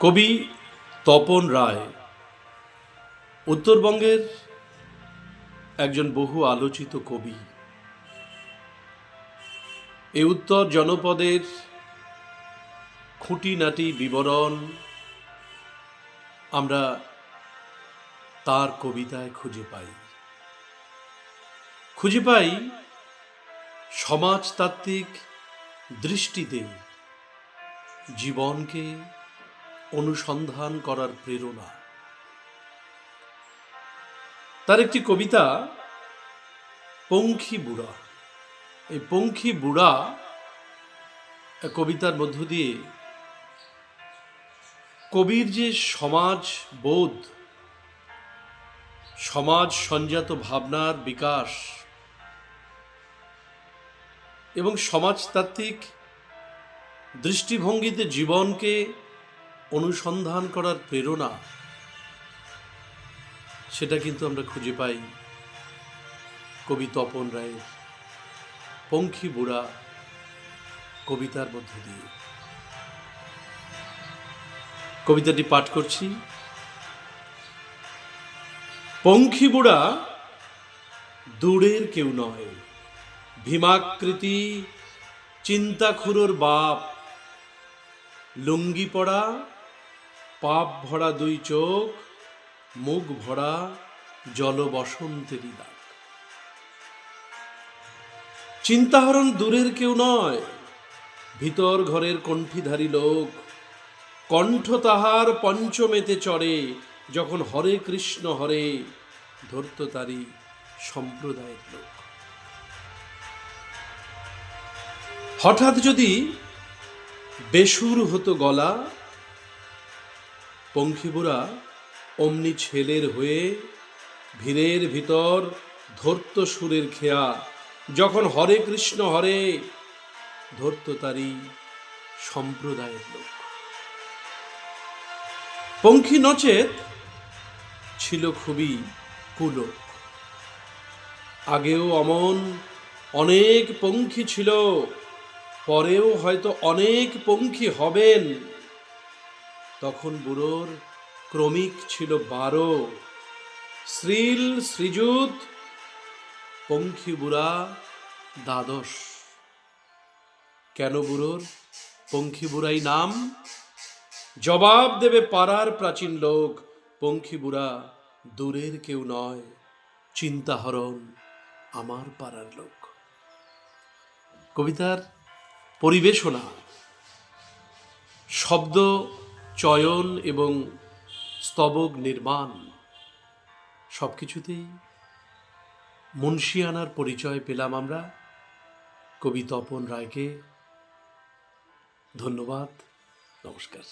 কবি তপন রায়। উত্তরবঙ্গের একজন বহু আলোচিত কবি। এই উত্তর জনপদের খুঁটিনাটি বিবরণ আমরা তার কবিতায় খুঁজে পাই। খুঁজে পাই সমাজতাত্ত্বিক দৃষ্টিতে জীবনকে অনুসন্ধান করার প্রেরণা। তার একটি কবিতা, পঙ্খী বুড়া। এই পঙ্খী বুড়া কবিতার মধ্য দিয়ে কবির যে সমাজ বোধ, সমাজ সঞ্জাত ভাবনার বিকাশ এবং সমাজতাত্ত্বিক দৃষ্টিভঙ্গিতে জীবনকে অনুসন্ধান করার প্রেরণা, সেটা কিন্তু আমরা খুঁজে পাই কবি তপন রায়ের পঙ্খী বুড়া কবিতার মধ্য দিয়ে। কবিতাটি পাঠ করছি। পঙ্খী বুড়া দূরের কেউ নয়, ভীমাকৃতি চিন্তাখুরোর বাপ, লুঙ্গি পড়া পাপ ভরা দুই চোখ, মুখ ভরা জল বসন্তেরই দাগ। চিন্তাহরণ দূরের কেউ নয়, ভিতর ঘরের কণ্ঠীধারী লোক। কণ্ঠ তাহার পঞ্চমেতে চড়ে, যখন হরে কৃষ্ণ হরে ধরত তারি সম্প্রদায়ের লোক। হঠাৎ যদি বেসুর হতো গলা পঙ্খিবুড়া অমনি ছেলের হয়ে ভিড়ের ভিতর ধরত সুরের খেয়া, যখন হরে কৃষ্ণ হরে ধরত তারি সম্প্রদায়ের লোক। পঙ্খী নচেত ছিল খুবই কুলোক। আগেও অমন অনেক পঙ্খী ছিল, পরেও হয়তো অনেক পঙ্খী হবেন। তখন বুড়োর ক্রমিক ছিল বারো। শ্রীল, শ্রীযুত, পঙ্খী বুড়া, দ্বাদশ। কেন বুড়োর? পঙ্খী বুড়াই নাম? জবাব দেবে পাড়ার প্রাচীন লোক, পঙ্খী বুড়া দূরের কেউ নয়, চিন্তাহরণ আমার পাড়ার লোক। কবিতার পরিবেশনা, শব্দ চয়ন এবং স্তবক নির্মাণ সব কিছুতেই মুন্সিয়ানার পরিচয় পেলাম আমরা। কবি তপন রায়কে ধন্যবাদ, নমস্কার।